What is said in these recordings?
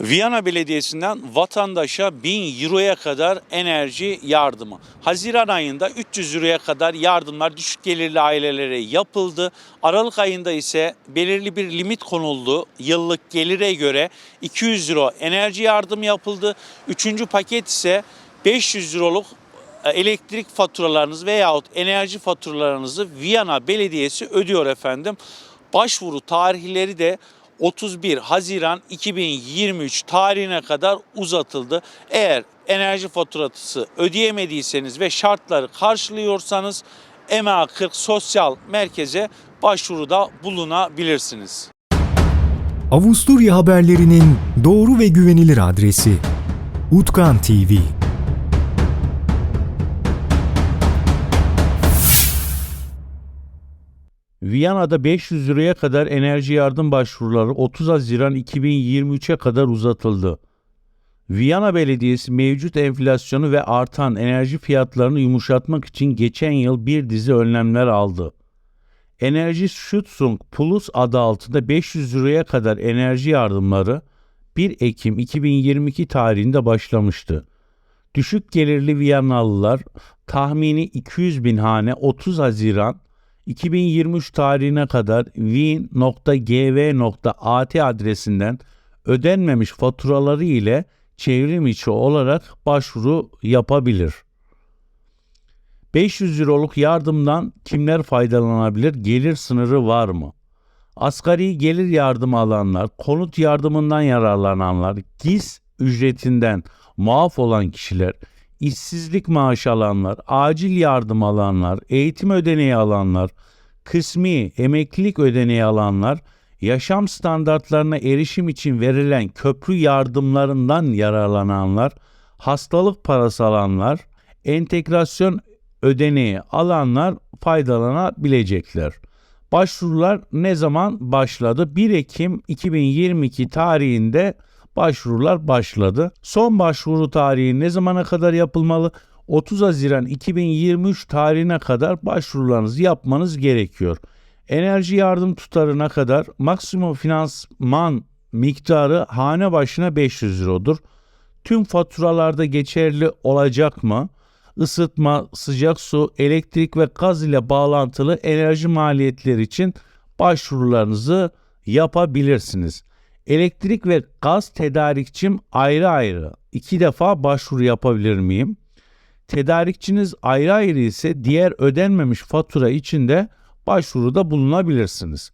Viyana Belediyesi'nden vatandaşa 1000 euroya kadar enerji yardımı. Haziran ayında 300 euroya kadar yardımlar düşük gelirli ailelere yapıldı. Aralık ayında ise belirli bir limit konuldu. Yıllık gelire göre 200 euro enerji yardımı yapıldı. Üçüncü paket ise 500 euroluk e, elektrik faturalarınız veyahut enerji faturalarınızı Viyana Belediyesi ödüyor efendim. Başvuru tarihleri de 31 Haziran 2023 tarihine kadar uzatıldı. Eğer enerji faturası ödeyemediyseniz ve şartları karşılıyorsanız EMA 40 Sosyal Merkez'e başvuruda bulunabilirsiniz. Avusturya haberlerinin doğru ve güvenilir adresi Utkan TV. Viyana'da 500 liraya kadar enerji yardım başvuruları 30 Haziran 2023'e kadar uzatıldı. Viyana Belediyesi mevcut enflasyonu ve artan enerji fiyatlarını yumuşatmak için geçen yıl bir dizi önlemler aldı. Enerji Schutzung Plus adı altında 500 liraya kadar enerji yardımları 1 Ekim 2022 tarihinde başlamıştı. Düşük gelirli Viyanalılar tahmini 200 bin hane 30 Haziran 2023 tarihine kadar win.gv.at adresinden ödenmemiş faturaları ile çevrim içi olarak başvuru yapabilir. 500 euroluk yardımdan kimler faydalanabilir? Gelir sınırı var mı? Asgari gelir yardımı alanlar, konut yardımından yararlananlar, GİS ücretinden muaf olan kişiler, işsizlik maaşı alanlar, acil yardım alanlar, eğitim ödeneği alanlar, kısmi emeklilik ödeneği alanlar, yaşam standartlarına erişim için verilen köprü yardımlarından yararlananlar, hastalık parası alanlar, entegrasyon ödeneği alanlar faydalanabilecekler. Başvurular ne zaman başladı? 1 Ekim 2022 tarihinde başvurular başladı. Son başvuru tarihi ne zamana kadar yapılmalı? 30 Haziran 2023 tarihine kadar başvurularınızı yapmanız gerekiyor. Enerji yardım tutarına kadar maksimum finansman miktarı hane başına 500 eurodur. Tüm faturalarda geçerli olacak mı? Isıtma, sıcak su, elektrik ve gaz ile bağlantılı enerji maliyetleri için başvurularınızı yapabilirsiniz. Elektrik ve gaz tedarikçim ayrı ayrı iki defa başvuru yapabilir miyim? Tedarikçiniz ayrı ayrı ise diğer ödenmemiş fatura için de başvuruda bulunabilirsiniz.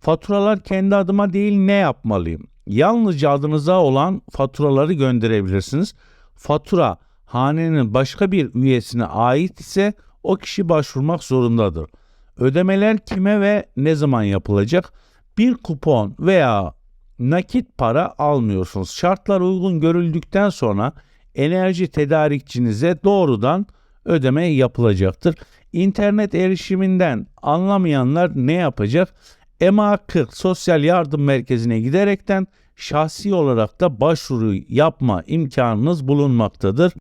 Faturalar kendi adıma değil ne yapmalıyım? Yalnızca adınıza olan faturaları gönderebilirsiniz. Fatura hanenin başka bir üyesine ait ise o kişi başvurmak zorundadır. Ödemeler kime ve ne zaman yapılacak? Bir kupon veya nakit para almıyorsunuz. Şartlar uygun görüldükten sonra enerji tedarikçinize doğrudan ödeme yapılacaktır. İnternet erişiminden anlamayanlar ne yapacak? EMA 40 Sosyal Yardım Merkezi'ne giderekten şahsi olarak da başvuru yapma imkanınız bulunmaktadır.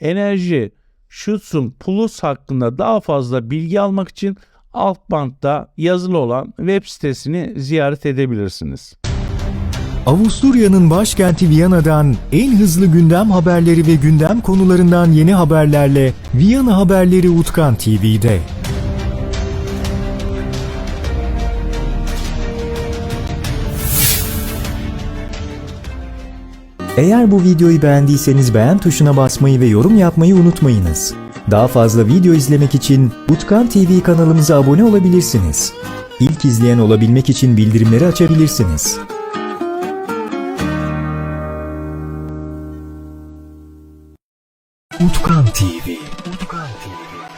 Enerji Schutzung Plus hakkında daha fazla bilgi almak için alt bantta yazılı olan web sitesini ziyaret edebilirsiniz. Avusturya'nın başkenti Viyana'dan en hızlı gündem haberleri ve gündem konularından yeni haberlerle Viyana Haberleri Utkan TV'de. Eğer bu videoyu beğendiyseniz beğen tuşuna basmayı ve yorum yapmayı unutmayınız. Daha fazla video izlemek için Utkan TV kanalımıza abone olabilirsiniz. İlk izleyen olabilmek için bildirimleri açabilirsiniz. Utkan TV. Utkan TV.